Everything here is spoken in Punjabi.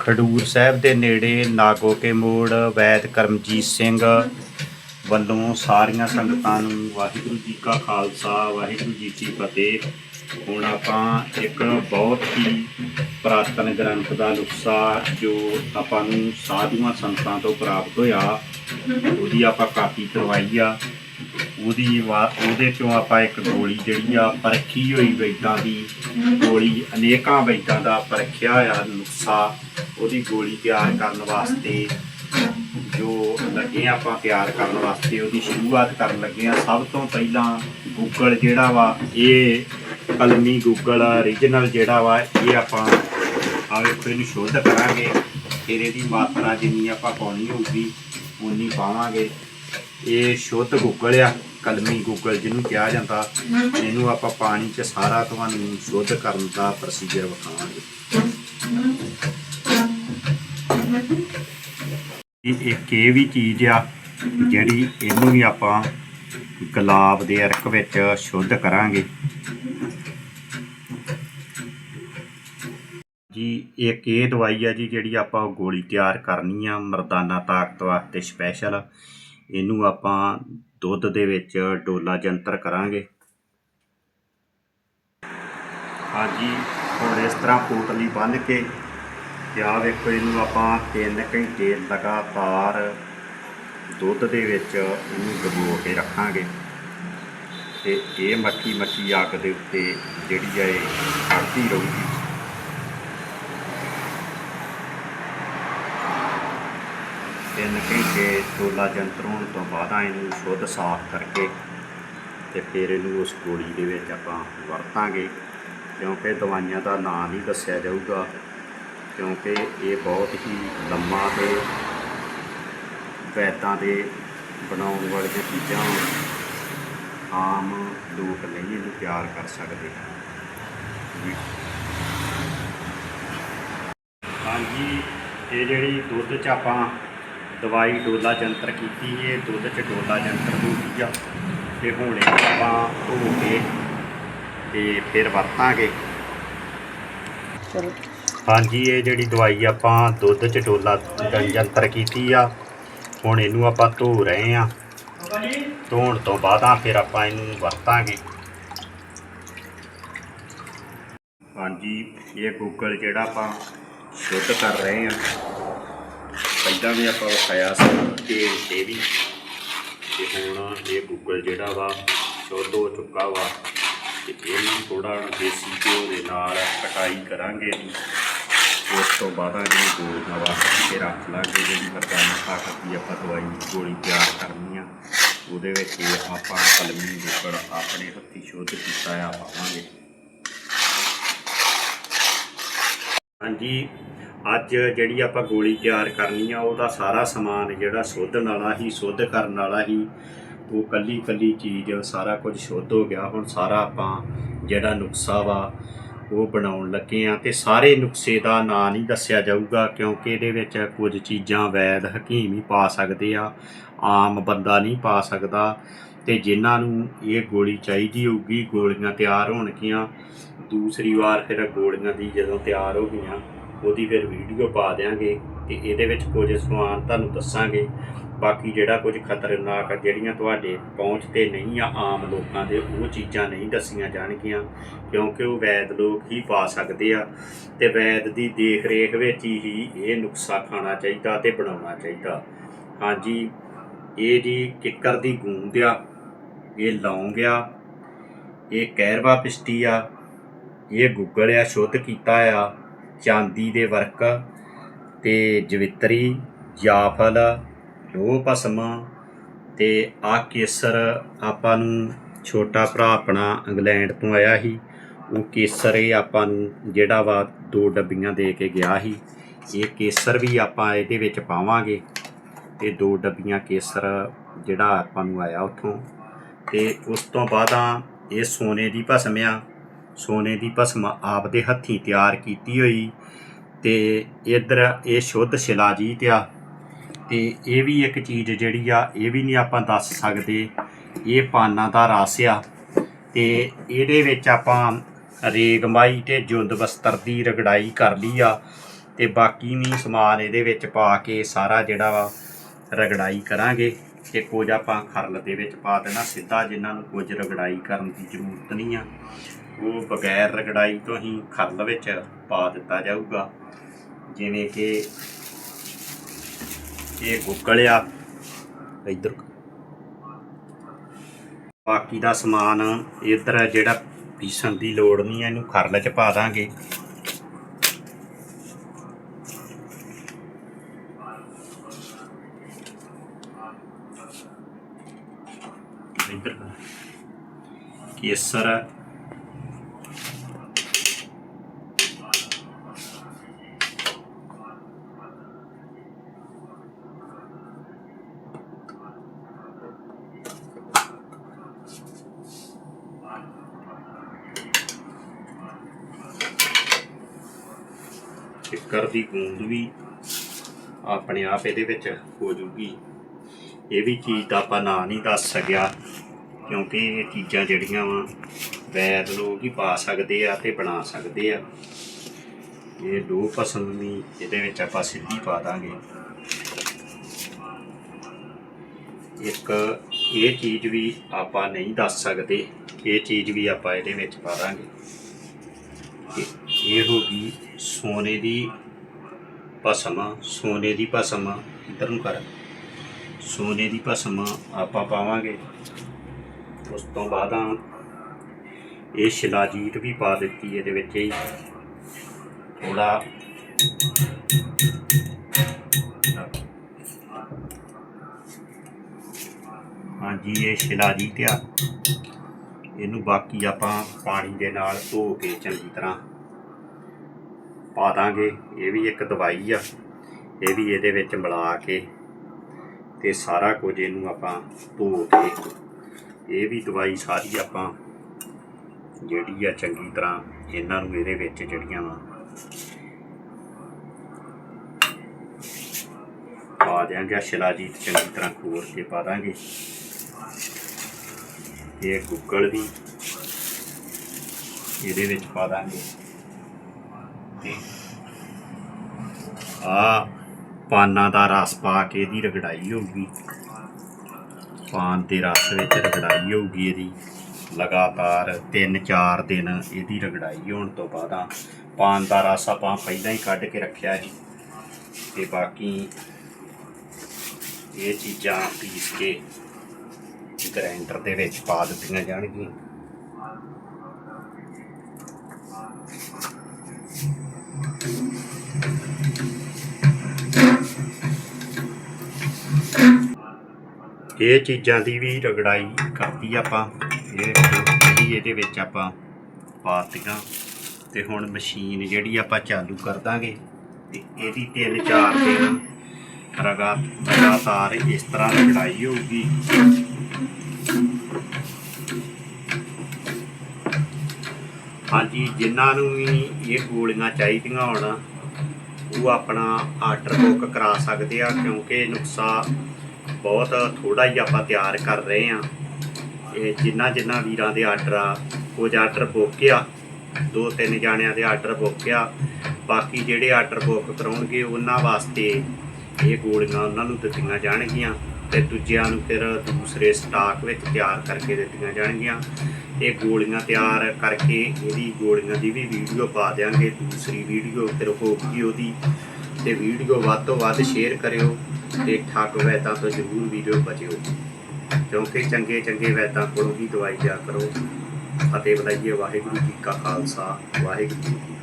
ਖਡੂਰ ਸਾਹਿਬ ਦੇ ਨੇੜੇ ਨਾਗੋਕੇ ਮੋੜ, ਵੈਦ ਕਰਮਜੀਤ ਸਿੰਘ ਵੱਲੋਂ ਸਾਰੀਆਂ ਸੰਗਤਾਂ ਨੂੰ ਵਾਹਿਗੁਰੂ ਜੀ ਕਾ ਖਾਲਸਾ, ਵਾਹਿਗੁਰੂ ਜੀ ਕੀ ਫਤਿਹ। ਹੁਣ ਆਪਾਂ ਇੱਕ ਬਹੁਤ ਹੀ ਪ੍ਰਾਤਨ ਗ੍ਰੰਥ ਦਾ ਨੁਕਸਾ ਜੋ ਆਪਾਂ ਨੂੰ ਸਾਧੂਆਂ ਸੰਤਾਂ ਤੋਂ ਪ੍ਰਾਪਤ ਹੋਇਆ, ਉਹਦੀ ਆਪਾਂ ਕਾਪੀ ਕਰਵਾਈ ਆ। ਉਹਦੀ ਵਾ- ਉਹਦੇ ਚੋਂ ਆਪਾਂ ਇੱਕ ਗੋਲੀ ਜਿਹੜੀ ਆ ਪਰਖੀ ਹੋਈ ਵੈਦਾਂ ਦੀ, ਗੋਲੀ ਅਨੇਕਾਂ ਵੈਦਾਂ ਦਾ ਪਰਖਿਆ ਆ ਨੁਕਸਾ ਉਹਦੀ ਗੋਲੀ ਤਿਆਰ ਕਰਨ ਵਾਸਤੇ ਜੋ ਲੱਗੇ ਆਪਾਂ ਤਿਆਰ ਕਰਨ ਵਾਸਤੇ, ਉਹਦੀ ਸ਼ੁਰੂਆਤ ਕਰਨ ਲੱਗੇ ਆ ਸਭ ਤੋਂ ਪਹਿਲਾਂ ਗੂਗਲ ਜਿਹੜਾ ਵਾ, ਇਹ ਕਲਮੀ ਗੂਗਲ origignal ਜਿਹੜਾ ਵਾ, ਇਹ ਆਪਾਂ ਆਵੇ ਵੇਖੋ, ਇਹਨੂੰ ਸ਼ੁੱਧ ਕਰਾਂਗੇ। ਫਿਰ ਇਹਦੀ ਮਾਤਰਾ ਜਿੰਨੀ ਆਪਾਂ ਪਾਉਣੀ ਹੋਊਗੀ ਉਨੀ ਪਾਵਾਂਗੇ। ਇਹ ਸ਼ੁੱਧ ਗੂਗਲ ਆ, ਕਲਮੀ ਗੂਗਲ ਜਿਹਨੂੰ ਕਿਹਾ ਜਾਂਦਾ। ਇਹਨੂੰ ਆਪਾਂ ਪਾਣੀ 'ਚ ਸਾਰਾ ਤੁਹਾਨੂੰ ਸ਼ੁੱਧ ਕਰਨ ਦਾ ਪ੍ਰੋਸੀਜਰ ਵਿਖਾਵਾਂਗੇ। ਇਹ ਇੱਕ ਇਹ ਵੀ ਚੀਜ਼ ਆ ਜਿਹੜੀ ਇਹਨੂੰ ਵੀ ਆਪਾਂ ਗੁਲਾਬ ਦੇ ਅਰਕ ਵਿੱਚ ਸ਼ੁੱਧ ਕਰਾਂਗੇ। ਜੀ, ਇੱਕ ਇਹ ਦਵਾਈ ਆ ਜੀ ਜਿਹੜੀ ਆਪਾਂ ਗੋਲੀ ਤਿਆਰ ਕਰਨੀ ਆ ਮਰਦਾਨਾ ਤਾਕਤ ਵਾਸਤੇ ਸਪੈਸ਼ਲ ਇਹਨੂੰ ਆਪਾਂ ਦੁੱਧ ਦੇ ਵਿੱਚ ਡੋਲਾ ਜੰਤਰ ਕਰਾਂਗੇ। ਹਾਂਜੀ ਹੁਣ ਇਸ ਤਰ੍ਹਾਂ ਪੋਟਲੀ ਬੰਨ੍ਹ ਕੇ ਤੇ ਆਹ ਵੇਖੋ ਇਹਨੂੰ ਆਪਾਂ 3 ਘੰਟੇ ਲਗਾਤਾਰ ਦੁੱਧ ਦੇ ਵਿੱਚ ਇਹਨੂੰ ਡੁਬੋ ਕੇ ਰੱਖਾਂਗੇ। ਤੇ ਇਹ ਮੱਠੀ ਮੱਠੀ ਅੱਗ ਦੇ ਉੱਤੇ ਜਿਹੜੀ ਹੈ ਇਹ ਖੜਦੀ ਰਹੂਗੀ। ਤਿੰਨ ਘੰਟੇ ਡੋਲਾ ਜੰਤਰ ਹੋਣ ਤੋਂ ਬਾਅਦ ਇਹਨੂੰ ਸ਼ੁੱਧ ਸਾਫ਼ ਕਰਕੇ ਤੇ ਫਿਰ ਇਹਨੂੰ ਉਸ ਗੋਲੀ ਦੇ ਵਿੱਚ ਆਪਾਂ ਵਰਤਾਂਗੇ। ਕਿਉਂਕਿ ਦਵਾਈਆਂ ਦਾ ਨਾਂ ਹੀ ਦੱਸਿਆ ਜਾਊਗਾ। ਕਿਉਂਕਿ ਇਹ ਬਹੁਤ ਹੀ ਲੰਮਾ ਤੇ ਵੈਦਾਂ ਦੇ ਬਣਾਉਣ ਵਾਲੀਆਂ ਚੀਜ਼ਾਂ ਆਮ ਲੋਕ ਨਹੀਂ ਇਹਨੂੰ ਪਿਆਰ ਕਰ ਸਕਦੇ। ਵੀ- ਹਾਂਜੀ, ਇਹ ਜਿਹੜੀ ਦੁੱਧ 'ਚ ਆਪਾਂ ਦਵਾਈ ਡੋਲਾ ਜੰਤਰ ਕੀਤੀ ਇਹ ਦੁੱਧ 'ਚ ਡੋਲਾ ਜੰਤਰ ਹੋ ਗਈ ਆ ਤੇ ਹੁਣ ਇਹ ਆਪਾਂ ਧੋ ਕੇ ਤੇ ਫਿਰ ਵਰਤਾਂਗੇ। ਚਲੋ ਹਾਂਜੀ, ਇਹ ਜਿਹੜੀ ਦਵਾਈ ਆਪਾਂ ਦੁੱਧ 'ਚ ਡੋਲਾ ਜੰ- ਜੰਤਰ ਕੀਤੀ ਆ, ਹੁਣ ਇਹਨੂੰ ਆਪਾਂ ਧੋ ਰਹੇ ਆ। ਧੋਣ ਤੋਂ ਬਾਅਦ ਫਿਰ ਆਪਾਂ ਇਹਨੂੰ ਵਰਤਾਂਗੇ। ਹਾਂਜੀ, ਇਹ ਗੂਗਲ ਜਿਹੜਾ ਆਪਾਂ ਸ਼ੁੱਧ ਕਰ ਰਹੇ ਆ। ਪਹਿਲਾਂ ਵੀ ਆਪਾਂ ਵਿਖਾਇਆ ਸੀ ਤੇਲ ਤੇ ਵੀ, ਤੇ ਹੁਣ ਇਹ ਗੂਗਲ ਜਿਹੜਾ ਵਾ, ਸ਼ੁੱਧ ਹੋ ਚੁੱਕਾ ਵਾ, ਤੇ ਇਹਨੂੰ ਥੋੜਾ ਦੇਸੀ ਘਿਓ ਦੇ ਨਾਲ ਕਟਾਈ ਕਰਾਂਗੇ। ਇਹਦੀ ਉਸ ਤੋਂ ਬਾਅਦ ਇਹਨੂੰ ਗੋਲ ਨਵਾ ਕੇ ਰੱਖ ਲਾਂਗੇ ਜਿਹੜੀ ਮਰਦਾਨਾ ਤਾਕਤ ਦੀ ਆਪਾਂ ਦਵਾਈ ਗੋਲੀ ਤਿਆਰ ਕਰਨੀ ਆ, ਉਹਦੇ ਵਿੱਚ ਆਪਾਂ ਕਲਮੀ ਗੂਗਲ ਆਪਣੇ ਹੱਥੀ ਸ਼ੁੱਧ ਕੀਤਾ ਆ ਪਾਵਾਂਗੇ। ਹਾਂਜੀ, ਅੱਜ ਜਿਹੜੀ ਆਪਾਂ ਗੋਲੀ ਤਿਆਰ ਕਰਨੀ ਆ, ਉਹਦਾ ਸਾਰਾ ਸਮਾਨ ਜਿਹੜਾ ਸ਼ੋਧਣ ਵਾਲਾ ਹੀ, ਸ਼ੁੱਧ ਕਰਨ ਵਾਲਾ ਹੀ, ਉਹ ਕੱਲੀ ਕੱਲੀ ਚੀਜ਼ ਸਾਰਾ ਕੁਝ ਸ਼ੁੱਧ ਹੋ ਗਿਆ। ਹੁਣ ਸਾਰਾ ਆਪਾਂ ਜਿਹੜਾ ਨੁਕਸਾ ਵਾ ਉਹ ਬਣਾਉਣ ਲੱਗੇ ਆ ਤੇ ਸਾਰੇ ਨੁਕਸੇ ਦਾ ਨਾਂ ਨਹੀਂ ਦੱਸਿਆ ਜਾਊਗਾ ਕਿਉਂਕਿ ਇਹਦੇ ਵਿੱਚ ਕੁਝ ਚੀਜ਼ਾਂ ਵੈਦ ਹਕੀਮ ਹੀ ਪਾ ਸਕਦੇ ਆ, ਆਮ ਬੰਦਾ ਨਹੀਂ ਪਾ ਸਕਦਾ ਤੇ ਜਿਨ੍ਹਾਂ ਨੂੰ ਇਹ ਗੋਲੀ ਚਾਹੀਦੀ ਹੋਊਗੀ, ਗੋਲੀਆਂ ਤਿਆਰ ਹੋਣਗੀਆਂ। ਦੂਸਰੀ ਵਾਰ ਫਿਰ ਗੋਲੀਆਂ ਦੀ ਜਦੋਂ ਤਿਆਰ ਹੋ ਗਈਆਂ, ਉਹਦੀ ਫਿਰ ਵੀਡੀਓ ਪਾ ਦਿਆਂਗੇ ਤੇ ਇਹਦੇ ਵਿੱਚ ਕੁਝ ਸਮਾਨ ਤੁਹਾਨੂੰ ਦੱਸਾਂਗੇ। ਬਾਕੀ ਜਿਹੜਾ ਕੁਝ ਖਤਰਨਾਕ ਜਿਹੜੀਆਂ ਤੁਹਾਡੇ ਪਹੁੰਚ ਤੇ ਨਹੀਂ ਆ, ਆਮ ਲੋਕਾਂ ਦੇ, ਉਹ ਚੀਜ਼ਾਂ ਨਹੀਂ ਦੱਸੀਆਂ ਜਾਣਗੀਆਂ, ਕਿਉਂਕਿ ਉਹ ਵੈਦ ਲੋਕ ਹੀ ਪਾ ਸਕਦੇ ਆ ਤੇ ਵੈਦ ਦੀ ਦੇਖ ਰੇਖ ਵਿੱਚ ਹੀ ਇਹ ਨੁਕਸਾ ਖਾਣਾ ਚਾਹੀਦਾ ਤੇ ਬਣਾਉਣਾ ਚਾਹੀਦਾ। ਹਾਂਜੀ, ਇਹ ਜੀ ਕਿੱਕਰ ਦੀ ਗੂੰਦ ਆ, ਇਹ ਲੌਂਗ ਆ, ਇਹ ਕਹਿਰਵਾ ਪਿਸਟੀ ਆ, ਇਹ ਗੁੱਗਲ ਆ, ਸ਼ੁੱਧ ਕੀਤਾ ਆ, ਚਾਂਦੀ ਦੇ ਵਰਕ ਤੇ ਜਵਿੱਤਰੀ, ਜਾਫਲ ਉਹ ਭਸਮ ਤੇ ਆ ਕੇਸਰ ਆਪਾਂ ਨੂੰ ਛੋਟਾ ਭਰਾ ਆਪਣਾ ਇੰਗਲੈਂਡ ਤੋਂ ਆਇਆ ਸੀ। ਉਹ ਕੇਸਰ ਇਹ ਆਪਾਂ ਨੂੰ ਜਿਹੜਾ ਵਾ ਦੋ ਡੱਬੀਆਂ ਦੇ ਕੇ ਗਿਆ ਸੀ। ਇਹ ਕੇਸਰ ਵੀ ਆਪਾਂ ਇਹਦੇ ਵਿੱਚ ਪਾਵਾਂਗੇ। ਤੇ ਦੋ ਡੱਬੀਆਂ ਕੇਸਰ ਜਿਹੜਾ ਆਪਾਂ ਨੂੰ ਆਇਆ ਉੱਥੋਂ। ਤੇ ਉਸ ਤੋਂ ਬਾਅਦ ਇਹ ਸੋਨੇ ਦੀ ਭਸਮ ਆ ਸੋਨੇ ਦੀ ਭਸਮ ਆਪ ਦੇ ਹੱਥੀਂ ਤਿਆਰ ਕੀਤੀ ਹੋਈ ਤੇ ਇਧਰ ਇਹ ਸ਼ੁੱਧ ਸ਼ਿਲਾਜੀਤ ਆ। ਤੇ ਇਹ ਵੀ ਇੱਕ ਚੀਜ਼ ਜਿਹੜੀ ਆ, ਇਹ ਵੀ ਨਹੀਂ ਆਪਾਂ ਦੱਸ ਸਕਦੇ, ਇਹ ਪਾਨਾਂ ਦਾ ਰਸ ਆ। ਤੇ ਇਹਦੇ ਵਿੱਚ ਆਪਾਂ ਰੇਗਮਾਈ ਤੇ ਜੁੰਦ ਬਸਤਰ ਦੀ ਰਗੜਾਈ ਕਰ ਲਈ ਆ ਤੇ ਬਾਕੀ ਵੀ ਸਮਾਨ ਇਹਦੇ ਵਿੱਚ ਪਾ ਕੇ ਸਾਰਾ ਜਿਹੜਾ ਵਾ ਰਗੜਾਈ ਕਰਾਂਗੇ ਤੇ ਕੁਝ ਆਪਾਂ ਖਰਲ ਦੇ ਵਿੱਚ ਪਾ ਦੇਣਾ ਸਿੱਧਾ, ਜਿਨ੍ਹਾਂ ਨੂੰ ਕੁਝ ਰਗੜਾਈ ਕਰਨ ਦੀ ਜ਼ਰੂਰਤ ਨਹੀਂ ਆ। ਉਹ ਬਗੈਰ ਰਗੜਾਈ ਤੋਂ ਹੀ ਖਰਲ ਵਿੱਚ ਪਾ ਦਿੱਤਾ ਜਾਊਗਾ। ਜਿਵੇਂ ਕਿ ਇਹ ਗੁੱਗਲ ਆ ਇੱਧਰ। ਬਾਕੀ ਦਾ ਸਮਾਨ ਇੱਧਰ ਜਿਹੜਾ ਪੀਸਣ ਦੀ ਲੋੜ ਨਹੀਂ ਹੈ, ਇਹਨੂੰ ਖਰਲ ਚ ਪਾ ਦਾਂਗੇ। ਇੱਧਰ। ਕੇਸਰ ਸ਼ੱਕਰ ਦੀ ਗੂੰਦ ਵੀ ਆਪਣੇ ਆਪ ਇਹਦੇ ਵਿੱਚ ਹੋ ਜੂਗੀ। ਇਹ ਵੀ ਚੀਜ਼ ਦਾ ਆਪਾਂ ਨਾਂ ਨਹੀਂ ਦੱਸ ਸਕਿਆ, ਕਿਉਂਕਿ ਇਹ ਚੀਜ਼ਾਂ ਜਿਹੜੀਆਂ ਵਾ, ਵੈਦ ਲੋਕ ਹੀ ਪਾ ਸਕਦੇ ਆ ਤੇ ਬਣਾ ਸਕਦੇ ਆ। ਇਹ ਦੋ ਪਸੰਦ ਵੀ ਇਹਦੇ ਵਿੱਚ ਆਪਾਂ ਸਿੱਧੀ ਪਾ ਦਾਂਗੇ। ਇੱਕ, ਇਹ ਚੀਜ਼ ਵੀ ਆਪਾਂ ਨਹੀਂ ਦੱਸ ਸਕਦੇ, ਇਹ ਚੀਜ਼ ਵੀ ਆਪਾਂ ਇਹਦੇ ਵਿੱਚ ਪਾ ਦਾਂਗੇ। ਇਹ- ਹੋ ਗਈ ਸੋਨੇ ਦੀ ਭਸਮ, ਸੋਨੇ ਦੀ ਭਸਮ ਇੱਧਰ ਨੂੰ ਕਰ। ਸੋਨੇ ਦੀ ਭਸਮ ਆਪਾਂ ਪਾਵਾਂਗੇ। ਉਸ ਤੋਂ ਬਾਅਦ ਇਹ ਸ਼ਿਲਾਜੀਤ ਵੀ ਪਾ ਦਿੱਤੀ ਇਹਦੇ ਵਿੱਚ ਹੀ। ਥੋੜਾ ਹਾਂਜੀ, ਇਹ ਸ਼ਿਲਾਜੀਤ ਆ। ਇਹਨੂੰ ਬਾਕੀ ਆਪਾਂ ਪਾਣੀ ਦੇ ਨਾਲ ਧੋ ਕੇ ਚੰਗੀ ਤਰ੍ਹਾਂ ਪਾ ਦਾਂਗੇ, ਇਹ ਵੀ ਇੱਕ ਦਵਾਈ ਆ। ਇਹ ਵੀ ਇਹਦੇ ਵਿੱਚ ਮਿਲਾ ਕੇ ਤੇ ਸਾਰਾ ਕੁਝ ਇਹਨੂੰ ਆਪਾਂ ਧੋ ਕੇ, ਇਹ ਵੀ ਦਵਾਈ ਸਾਰੀ ਆਪਾਂ ਜਿਹੜੀ ਆ ਚੰਗੀ ਤਰ੍ਹਾਂ ਇਹਨਾਂ ਨੂੰ ਇਹਦੇ ਵਿੱਚ ਜਿਹੜੀਆਂ ਵਾ ਪਾ ਦਿਆਂਗੇ ਸ਼ਿਲਾਜੀਤ ਚੰਗੀ ਤਰ੍ਹਾਂ ਖੋਰ ਕੇ ਪਾ ਦਾਂਗੇ। ਇਹ ਗੁੱਗਲ ਵੀ ਇਹਦੇ ਵਿੱਚ ਪਾ ਦਾਂਗੇ। ਆ ਪਾਨਾਂ ਦਾ ਰਸ ਪਾ ਕੇ ਇਹਦੀ ਰਗੜਾਈ ਹੋਊਗੀ ਪਾਨ ਦੇ ਰਸ ਵਿੱਚ ਰਗੜਾਈ ਹੋਊਗੀ ਇਹਦੀ। ਲਗਾਤਾਰ 3-4 ਦਿਨ ਇਹਦੀ ਰਗੜਾਈ ਹੋਣ ਤੋਂ ਬਾਅਦ ਪਾਨ ਦਾ ਰਸ ਆਪਾਂ ਪਹਿਲਾਂ ਹੀ ਕੱਢ ਕੇ ਰੱਖਿਆ ਸੀ। ਤੇ ਬਾਕੀ ਇਹ ਚੀਜ਼ਾਂ ਪੀਸ ਕੇ ਗ੍ਰਾਈਂਡਰ ਦੇ ਵਿੱਚ ਪਾ ਦਿੱਤੀਆਂ ਜਾਣਗੀਆਂ। ਇਹ ਚੀਜ਼ਾਂ ਦੀ ਵੀ ਰਗੜਾਈ ਕਰਤੀ ਆਪਾਂ। ਇਹ ਜਿਹੜੀ ਇਹਦੇ ਵਿੱਚ ਆਪਾਂ ਪਾਤੀਆਂ ਤੇ ਹੁਣ ਮਸ਼ੀਨ ਜਿਹੜੀ ਆਪਾਂ ਚਾਲੂ ਕਰ ਦਾਂਗੇ ਤੇ ਇਹਦੀ ਤਿੰਨ ਚਾਰ ਦਿਨ ਰਗਾ, ਲਗਾਤਾਰ ਇਸ ਤਰ੍ਹਾਂ ਰਗੜਾਈ ਹੋਊਗੀ। ਹਾਂਜੀ, ਜਿਨ੍ਹਾਂ ਨੂੰ ਵੀ ਇਹ ਗੋਲੀਆਂ ਚਾਹੀਦੀਆਂ ਹੋਣ, ਉਹ ਆਪਣਾ ਆਰਡਰ ਬੁੱਕ ਕਰਾ ਸਕਦੇ ਆ, ਕਿਉਂਕਿ ਨੁਕਸਾ ਬਹੁਤ ਥੋੜਾ ਹੀ ਆਪਾਂ ਤਿਆਰ ਕਰ ਰਹੇ ਆ ਇਹ ਜਿੰਨਾ ਜਿੰਨਾ ਵੀਰਾਂ ਦੇ ਆਰਡਰ ਆ ਕੁਝ ਆਰਡਰ ਬੁੱਕ ਆ ਦੋ ਤਿੰਨ ਜਾਣਿਆਂ ਦੇ ਆਰਡਰ ਬੁੱਕ ਆ ਬਾਕੀ ਜਿਹੜੇ ਆਰਡਰ ਬੁੱਕ ਕਰਾਉਣਗੇ, ਉਹਨਾਂ ਵਾਸਤੇ ਇਹ ਗੋਲੀਆਂ ਉਹਨਾਂ ਨੂੰ ਦਿੱਤੀਆਂ ਜਾਣਗੀਆਂ ਤੇ ਦੂਜਿਆਂ ਨੂੰ ਫਿਰ ਦੂਸਰੇ ਸਟਾਕ ਵਿੱਚ ਤਿਆਰ ਕਰਕੇ ਦਿੱਤੀਆਂ ਜਾਣਗੀਆਂ। ਇਹ ਗੋਲੀਆਂ ਤਿਆਰ ਕਰਕੇ ਇਹਦੀ ਗੋਲੀਆਂ ਦੀ ਵੀ ਵੀਡੀਓ ਪਾ ਦਿਆਂਗੇ, ਦੂਸਰੀ ਵੀਡੀਓ ਫਿਰ ਹੋਊਗੀ ਉਹਦੀ। ਤੇ ਵੀਡੀਓ ਵੱਧ ਤੋਂ ਵੱਧ ਸ਼ੇਅਰ ਕਰਿਓ। ਤੇ ਠੱਗ ਵੈਦਾਂ ਤੋਂ ਜ਼ਰੂਰ ਵੀਡੀਓ ਬਚਿਓ। ਕਿਉਂਕਿ ਚੰਗੇ ਚੰਗੇ ਵੈਦਾਂ ਕੋਲੋਂ ਹੀ ਦਵਾਈ ਜਾ ਕਰੋ। ਅਤੇ ਬੁਲਾਈਏ, ਵਾਹਿਗੁਰੂ ਜੀ ਕਾ ਖਾਲਸਾ, ਵਾਹਿਗੁਰੂ ਜੀ